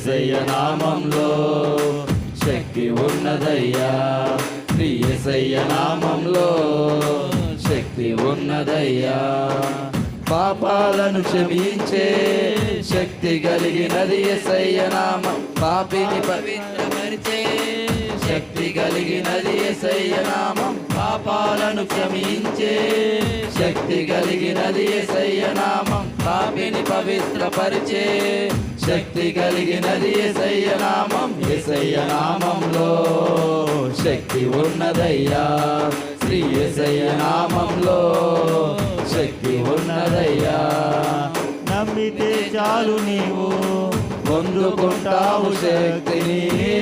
ఎసయ్య నామంలో. శక్తి ఉన్నదయ్యా. ప్రియసయ్య నామంలో. శక్తి ఉన్నదయ్యా. పాపాలను క్షమించే శక్తి కలిగినది ఎసయ్య నామం. పాపిని పవిత్రపరిచే శక్తి కలిగినది ఎసయ్య నామం. పాపాలను క్షమించే శక్తి కలిగినది ఎసయ్య నామం. పాపిని పవిత్రపరిచే శక్తి కలిగినది ఎసయ్య నామం. ఎసయ్య నామంలో శక్తి ఉన్నదయ్యా. శ్రీ ఎసయ్య నామంలో శక్తి ఉన్నదయ్యా. నమ్మితే చాలు నీవు పొందుకుంటావు శక్తిని.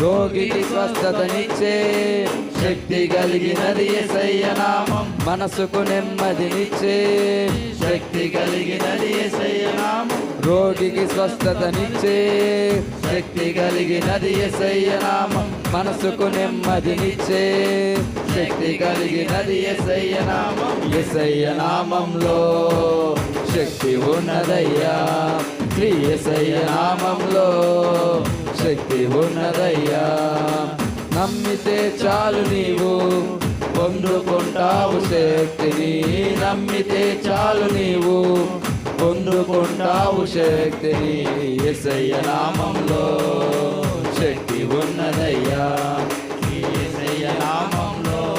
రోగికి స్వస్థతనిచ్చే శక్తి కలిగినది ఎసయ్య నామం. మనసుకు నెమ్మదినిచ్చే శక్తి కలిగినది ఎసయ్య నామం. రోగికి స్వస్థతనిచ్చే శక్తి కలిగినది ఎసయ్య నామం. మనసుకు నెమ్మదినిచ్చే శక్తి కలిగినది ఎసయ్య నామం. ఎసయ్య నామంలో శక్తి ఉన్నదయ్యా. శ్రీ ఎసయ్య నామంలో శక్తి ఉన్నదయ్యా. నమ్మితే చాలు నీవు పొందుకుంటావు శక్తిని. నమ్మితే చాలు నీవు పొందుకుంటావు శక్తిని. ఎసయ్య నామంలో శక్తి ఉన్నదయ్యా. ఎసయ్య నామంలో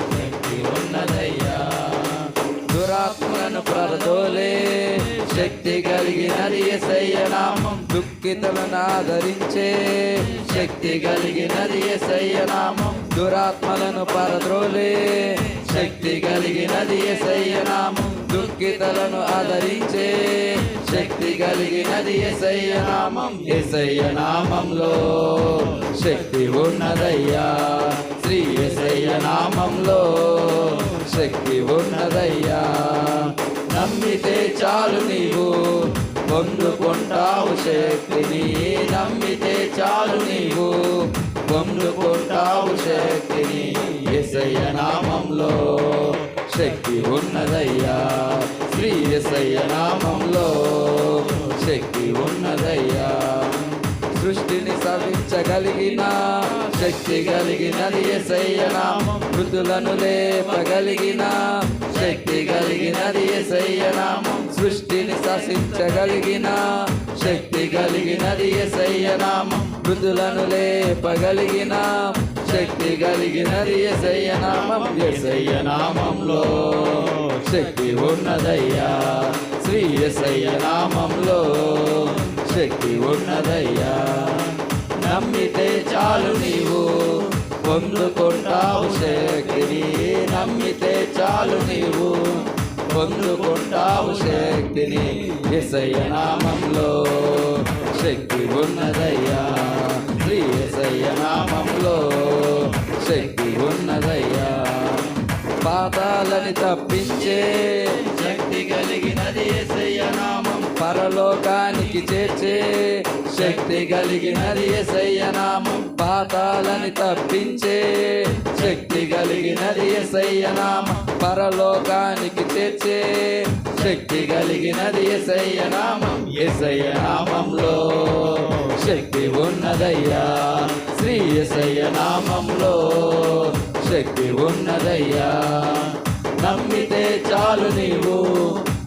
శక్తి ఉన్నదయ్యా. దురాత్మను ప్రదోలే శక్తి కలిగినది ఎసయ్య నామం దుఃఖితులను ఆదరించే. శక్తి కలిగినది ఎసయ్య నామం దురాత్మలను పరద్రోలే. శక్తి కలిగినది ఎసయ్య నామం ఆదరించే. శక్తి కలిగినది ఎసయ్య నామం ఎసయ్య నామంలో శక్తి ఉన్నదయ్యా. శ్రీ ఎసయ్య నామంలో శక్తి ఉన్నదయ్యా. నమ్మితే చాలు నీవు. పొందుకుంటావు శక్తిని నమ్మితే చాలు నీవు. పొందుకుంటావు శక్తిని ఎసయ్య నామంలో శక్తి ఉన్నదయ్యా. శ్రీ ఎసయ్య నామంలో శక్తి ఉన్నదయ్యా. సృష్టిని సవించగలిగిన శక్తి కలిగినది ఎసయ్య నామం. మృతులను లేపగలిగిన శక్తి శాసించగలిగిన శక్తి కలిగినది ఎసయ్య నామం. మృతులను లేపగలిగిన శక్తి కలిగినది ఎసయ్య నామం. ఎసయ్య నామంలో శక్తి ఉన్నదయ్యా. శ్రీ ఎసయ్య నామంలో శక్తి ఉన్నదయ్యా. నమ్మితే చాలు నీవు పొందుకుంటావు శక్తిని. నమ్మితే చాలు నీవు పొందుకుంటావు శక్తిని ఎసయ్య నామంలో. శక్తి ఉన్నదయ్యా శ్రీ ఎసయ్య నామంలో. శక్తి ఉన్నదయ్యా పాతాలని తప్పించే. శక్తి కలిగినది ఎసయ్య నామం. పరలోకానికి చేర్చే శక్తి కలిగినది ఎసయ్య పాతాలని తప్పించే శక్తి కలిగినది ఎసయ్యనామం పరలోకానికి చేర్చే శక్తి కలిగినది ఎసయ్య నామం ఎసయ్య నామంలో శక్తి ఉన్నదయ్యా. శ్రీ ఎసయ్య నామంలో శక్తి ఉన్నదయ్యా. నమ్మితే చాలు నీవు.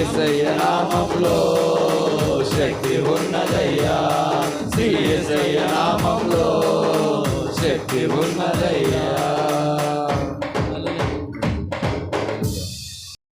ఎసయ్య నామంలో శక్తి ఉన్నదయ్యా. శ్రీ ఎసయ్య నామంలో శక్తి ఉన్నదయ్యా.